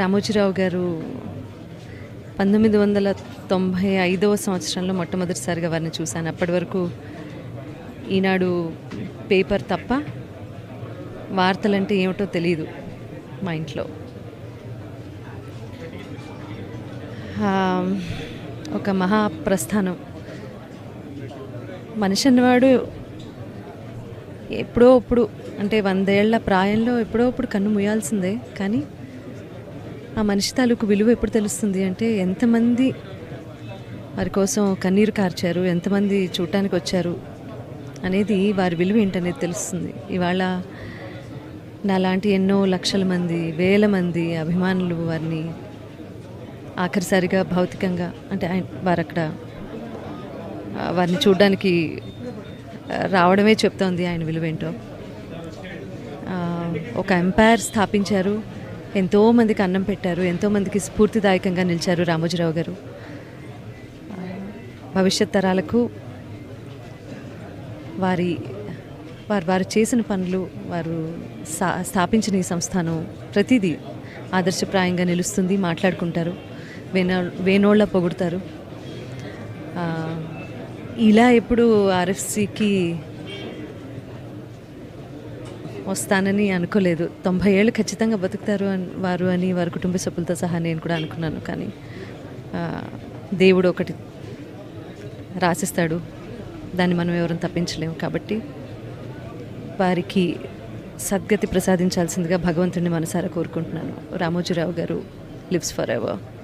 రామోజీరావు గారు పంతొమ్మిది వందల తొంభై ఐదవ సంవత్సరంలో మొట్టమొదటిసారిగా వారిని చూశాను. అప్పటి వరకు ఈనాడు పేపర్ తప్ప వార్తలంటే ఏమిటో తెలియదు మా ఇంట్లో. ఒక మహాప్రస్థానం. మనిషి అన్నవాడు ఎప్పుడో ఇప్పుడు అంటే వందేళ్ళ ప్రాయంలో ఎప్పుడో ఇప్పుడు కన్ను మూయాల్సిందే కానీ ఆ మనిషి తాలూకు విలువ ఎప్పుడు తెలుస్తుంది అంటే ఎంతమంది వారి కోసం కన్నీరు కార్చారు ఎంతమంది చూడటానికి వచ్చారు అనేది వారి విలువ ఏంటనేది తెలుస్తుంది. ఇవాళ నాలాంటి ఎన్నో లక్షల మంది వేల మంది అభిమానులు వారిని ఆఖరిసారిగా భౌతికంగా అంటే ఆయన వారు అక్కడ వారిని చూడడానికి రావడమే చెప్తోంది ఆయన విలువేంటో ఒక ఎంపైర్ స్థాపించారు. ఎంతోమందికి అన్నం పెట్టారు ఎంతోమందికి స్ఫూర్తిదాయకంగా నిలిచారు రామోజీరావు గారు. భవిష్యత్ తరాలకు వారి వారు వారు చేసిన పనులు వారు స్థా స్థాపించిన ఈ సంస్థానం ప్రతిదీ ఆదర్శప్రాయంగా నిలుస్తుంది మాట్లాడుకుంటారు వేనో వేనోళ్ళ పొగుడతారు. ఇలా ఎప్పుడు ఆర్ఎఫ్సికి వస్తానని అనుకోలేదు. తొంభై ఏళ్ళు ఖచ్చితంగా బతుకుతారు అని వారు అని వారి కుటుంబ సభ్యులతో సహా నేను కూడా అనుకున్నాను. కానీ దేవుడు ఒకటి రాసిస్తాడు. దాన్ని మనం ఎవరైనా తప్పించలేము కాబట్టి వారికి సద్గతి ప్రసాదించాల్సిందిగా భగవంతుడిని మనసారా కోరుకుంటున్నాను. రామోజీరావు గారు లివ్స్ ఫర్ ఎవర్.